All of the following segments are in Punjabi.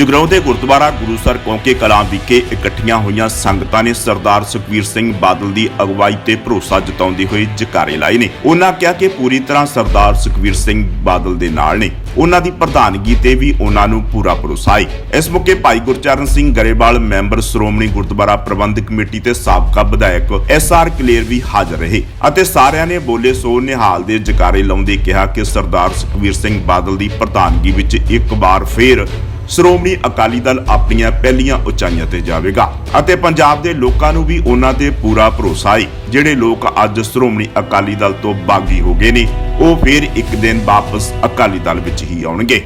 ਜਗਰਾਉਂ ਦੇ ਗੁਰਦੁਆਰਾ ਗੁਰੂਸਰ ਕੌਂਕੇ ਕਲਾਂ ਵਿਖੇ ਇਕੱਠੀਆਂ ਹੋਈਆਂ ਸੰਗਤਾਂ ਨੇ ਸਰਦਾਰ ਸੁਖਵੀਰ ਸਿੰਘ ਬਾਦਲ ਦੀ ਅਗਵਾਈ ਤੇ ਭਰੋਸਾ ਜਤਾਉਂਦੇ ਹੋਏ ਜਕਾਰੇ ਲਾਏ ਨੇ। ਉਹਨਾਂ ਕਿਹਾ ਕਿ ਪੂਰੀ ਤਰ੍ਹਾਂ ਸਰਦਾਰ ਸੁਖਵੀਰ ਸਿੰਘ ਬਾਦਲ ਦੇ ਨਾਲ ਨੇ। ਉਹਨਾਂ ਦੀ ਪ੍ਰਧਾਨਗੀ ਤੇ ਵੀ ਉਹਨਾਂ ਨੂੰ ਪੂਰਾ ਭਰੋਸਾ ਹੈ ਇਸ ਮੌਕੇ ਭਾਈ ਗੁਰਚਰਨ ਸਿੰਘ ਗਰੇਵਾਲ, ਮੈਂਬਰ ਸ਼੍ਰੋਮਣੀ ਗੁਰਦੁਆਰਾ ਪ੍ਰਬੰਧਕ ਕਮੇਟੀ ਤੇ ਸਾਬਕਾ ਵਿਧਾਇਕ ਐਸ ਆਰ ਕਲੇਰ ਵੀ ਹਾਜ਼ਰ ਰਹੇ ਅਤੇ ਸਾਰਿਆਂ ਨੇ ਬੋਲੇ ਸੋ ਨਿਹਾਲ ਦੇ ਜਕਾਰੇ ਲਾਉਂਦੇ ਕਿਹਾ ਕਿ ਸਰਦਾਰ ਸੁਖਵੀਰ ਸਿੰਘ ਬਾਦਲ ਦੀ ਪ੍ਰਧਾਨਗੀ ਵਿੱਚ ਇੱਕ ਵਾਰ ਫੇਰ ਸ਼੍ਰੋਮਣੀ ਅਕਾਲੀ ਦਲ ਆਪਣੀਆਂ ਪਹਿਲੀਆਂ ਉਚਾਈਆਂ ਤੇ ਜਾਵੇਗਾ ਅਤੇ ਪੰਜਾਬ ਦੇ ਲੋਕਾਂ ਨੂੰ ਵੀ ਉਹਨਾਂ ਤੇ ਪੂਰਾ ਭਰੋਸਾ ਹੈ ਜਿਹੜੇ ਲੋਕ ਅੱਜ ਸ਼੍ਰੋਮਣੀ ਅਕਾਲੀ ਦਲ ਤੋਂ ਬਾਗੀ ਹੋ ਗਏ ਨੇ, ਉਹ ਫਿਰ ਇੱਕ ਦਿਨ ਵਾਪਸ ਅਕਾਲੀ ਦਲ ਵਿੱਚ ਹੀ ਆਉਣਗੇ।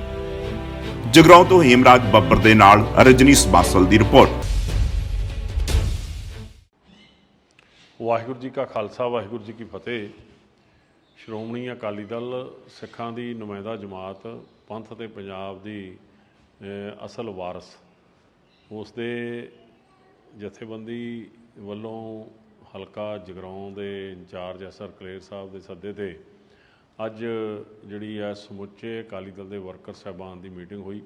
ਜਗਰਾਉਂ ਤੋਂ ਹੇਮਰਾਜ ਬੱਬਰ ਦੇ ਨਾਲ ਰਜਨੀਸ਼ ਬਾਸਲ ਦੀ ਰਿਪੋਰਟ। ਵਾਹਿਗੁਰੂ ਜੀ ਕਾ ਖਾਲਸਾ, ਵਾਹਿਗੁਰੂ ਜੀ ਕੀ ਫਤਿਹ। ਸ਼੍ਰੋਮਣੀ ਅਕਾਲੀ ਦਲ ਸਿੱਖਾਂ ਦੀ ਨੁਮਾਇੰਦਾ ਜਮਾਤ ਪੰਥ ਤੇ ਪੰਜਾਬ ਦੀ ਅਸਲ ਵਾਰਸ। ਉਸ ਦੇ ਜਥੇਬੰਦੀ ਵੱਲੋਂ ਹਲਕਾ ਜਗਰਾਉਂ ਦੇ ਇੰਚਾਰਜ ਐਸਆਰ ਕਲੇਰ ਸਾਹਿਬ ਦੇ ਸੱਦੇ ਤੇ ਅੱਜ ਜਿਹੜੀ ਹੈ ਸਮੁੱਚੇ ਅਕਾਲੀ ਦਲ ਦੇ ਵਰਕਰ ਸਾਹਿਬਾਨ ਦੀ ਮੀਟਿੰਗ ਹੋਈ,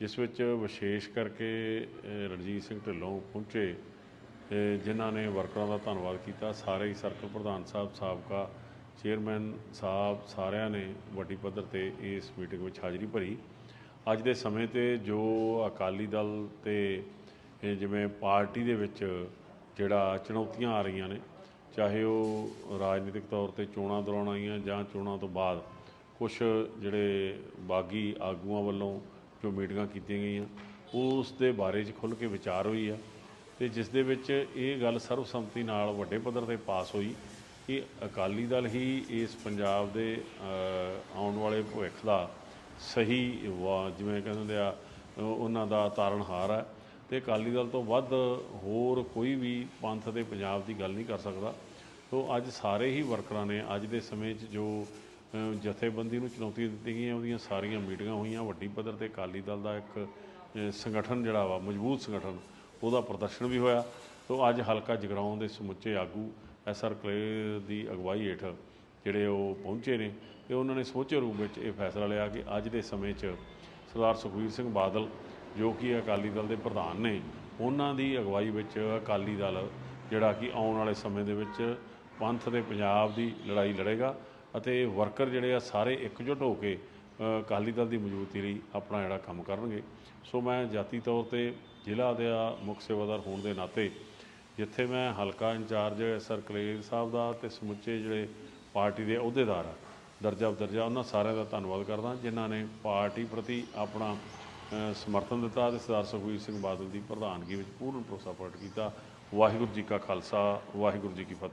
ਜਿਸ ਵਿੱਚ ਵਿਸ਼ੇਸ਼ ਕਰਕੇ ਰਣਜੀਤ ਸਿੰਘ ਢਿੱਲੋਂ ਪਹੁੰਚੇ ਜਿਨ੍ਹਾਂ ਨੇ ਵਰਕਰਾਂ ਦਾ ਧੰਨਵਾਦ ਕੀਤਾ। ਸਾਰੇ ਹੀ ਸਰਕਲ ਪ੍ਰਧਾਨ ਸਾਹਿਬ, ਸਾਬਕਾ ਚੇਅਰਮੈਨ ਸਾਹਿਬ ਸਾਰਿਆਂ ਨੇ ਵੱਡੀ ਪੱਧਰ ਤੇ ਇਸ ਮੀਟਿੰਗ ਵਿੱਚ ਹਾਜ਼ਰੀ ਭਰੀ। ਅੱਜ ਦੇ ਸਮੇਂ ਤੇ ਜੋ ਅਕਾਲੀ ਦਲ ਤੇ ਜਿਵੇਂ ਪਾਰਟੀ ਦੇ ਵਿੱਚ ਜਿਹੜਾ ਚੁਣੌਤੀਆਂ ਆ ਰਹੀਆਂ ਨੇ, ਚਾਹੇ ਉਹ ਰਾਜਨੀਤਿਕ ਤੌਰ ਤੇ ਚੋਣਾਂ ਦੌਰਾਨ ਆਈਆਂ ਜਾਂ ਚੋਣਾਂ ਤੋਂ ਬਾਅਦ ਕੁਝ ਜਿਹੜੇ ਬਾਗੀ ਆਗੂਆਂ ਵੱਲੋਂ ਜੋ ਮੀਟਿੰਗਾਂ ਕੀਤੀਆਂ ਗਈਆਂ, ਉਸ ਦੇ ਬਾਰੇ 'ਚ ਖੁੱਲ੍ਹ ਕੇ ਵਿਚਾਰ ਹੋਈ ਆ ਤੇ ਜਿਸ ਦੇ ਵਿੱਚ ਇਹ ਗੱਲ ਸਰਬਸੰਮਤੀ ਨਾਲ ਵੱਡੇ ਪੱਧਰ ਤੇ ਪਾਸ ਹੋਈ ਕਿ ਅਕਾਲੀ ਦਲ ਹੀ ਇਸ ਪੰਜਾਬ ਦੇ ਆਉਣ ਵਾਲੇ ਭਵਿੱਖ ਦਾ ਸਹੀ ਵਾ- ਜਿਵੇਂ ਕਹਿੰਦੇ ਆ, ਉਹਨਾਂ ਦਾ ਤਾਰਨਹਾਰ ਹੈ। ਤੇ ਅਕਾਲੀ ਦਲ ਤੋਂ ਵੱਧ ਹੋਰ ਕੋਈ ਵੀ ਪੰਥ ਦੇ ਪੰਜਾਬ ਦੀ ਗੱਲ ਨਹੀਂ ਕਰ ਸਕਦਾ। ਸੋ ਅੱਜ ਸਾਰੇ ਹੀ ਵਰਕਰਾਂ ਨੇ, ਅੱਜ ਦੇ ਸਮੇਂ 'ਚ ਜੋ ਜਥੇਬੰਦੀ ਨੂੰ ਚੁਣੌਤੀ ਦਿੱਤੀ ਗਈਆਂ, ਉਹਦੀਆਂ ਸਾਰੀਆਂ ਮੀਟਿੰਗਾਂ ਹੋਈਆਂ। ਵੱਡੀ ਪੱਧਰ ਤੇ ਅਕਾਲੀ ਦਲ ਦਾ ਇੱਕ ਸੰਗਠਨ ਜਿਹੜਾ ਵਾ, ਮਜ਼ਬੂਤ ਸੰਗਠਨ, ਉਹਦਾ ਪ੍ਰਦਰਸ਼ਨ ਵੀ ਹੋਇਆ। ਸੋ ਅੱਜ ਹਲਕਾ ਜਗਰਾਉਂ ਦੇ ਸਮੁੱਚੇ ਆਗੂ ਐਸਆਰ ਕਲੇਰ ਦੀ ਅਗਵਾਈ ਹੇਠ ਜਿਹੜੇ ਉਹ ਪਹੁੰਚੇ ਨੇ ਤੇ ਉਹਨਾਂ ਨੇ ਸਮੁੱਚੇ ਰੂਪ ਵਿੱਚ ਇਹ ਫੈਸਲਾ ਲਿਆ ਕਿ ਅੱਜ ਦੇ ਸਮੇਂ 'ਚ ਸਰਦਾਰ ਸੁਖਬੀਰ ਸਿੰਘ ਬਾਦਲ, ਜੋ ਕਿ ਅਕਾਲੀ ਦਲ ਦੇ ਪ੍ਰਧਾਨ ਨੇ, ਉਹਨਾਂ ਦੀ ਅਗਵਾਈ ਵਿੱਚ ਅਕਾਲੀ ਦਲ ਜਿਹੜਾ ਕਿ ਆਉਣ ਵਾਲੇ ਸਮੇਂ ਦੇ ਵਿੱਚ ਪੰਥ ਤੇ ਪੰਜਾਬ ਦੀ ਲੜਾਈ ਲੜੇਗਾ ਅਤੇ ਵਰਕਰ ਜਿਹੜੇ ਆ ਸਾਰੇ ਇਕਜੁੱਟ ਹੋ ਕੇ ਅਕਾਲੀ ਦਲ ਦੀ ਮਜ਼ਬੂਤੀ ਲਈ ਆਪਣਾ ਜਿਹੜਾ ਕੰਮ ਕਰਨਗੇ। ਸੋ ਮੈਂ ਜਾਤੀ ਤੌਰ ਤੇ ਜ਼ਿਲ੍ਹਾ ਦੇ ਮੁੱਖ ਸੇਵਾਦਾਰ ਹੋਣ ਦੇ ਨਾਤੇ ਜਿੱਥੇ ਮੈਂ ਹਲਕਾ ਇੰਚਾਰਜ ਸਰ ਕਲੇਰ ਸਾਹਿਬ ਦਾ ਤੇ ਸਮੁੱਚੇ ਜਿਹੜੇ ਪਾਰਟੀ ਦੇ ਅਹੁਦੇਦਾਰ ਆ। ਦਰਜਾ ਬਦਰਜਾ ਉਹਨਾਂ ਸਾਰਿਆਂ ਦਾ ਧੰਨਵਾਦ ਕਰਦਾ। ਜਿਨ੍ਹਾਂ ਨੇ ਪਾਰਟੀ ਪ੍ਰਤੀ ਆਪਣਾ ਸਮਰਥਨ ਦਿੱਤਾ ਤੇ ਸਰਦਾਰ ਸੁਖਬੀਰ ਸਿੰਘ ਬਾਦਲ ਦੀ ਪ੍ਰਧਾਨਗੀ ਵਿੱਚ ਪੂਰਨ ਭਰੋਸਾ ਪ੍ਰਗਟ ਕੀਤਾ। ਵਾਹਿਗੁਰੂ ਜੀ ਕਾ ਖਾਲਸਾ, ਵਾਹਿਗੁਰੂ ਜੀ ਕੀ ਫਤਿਹ।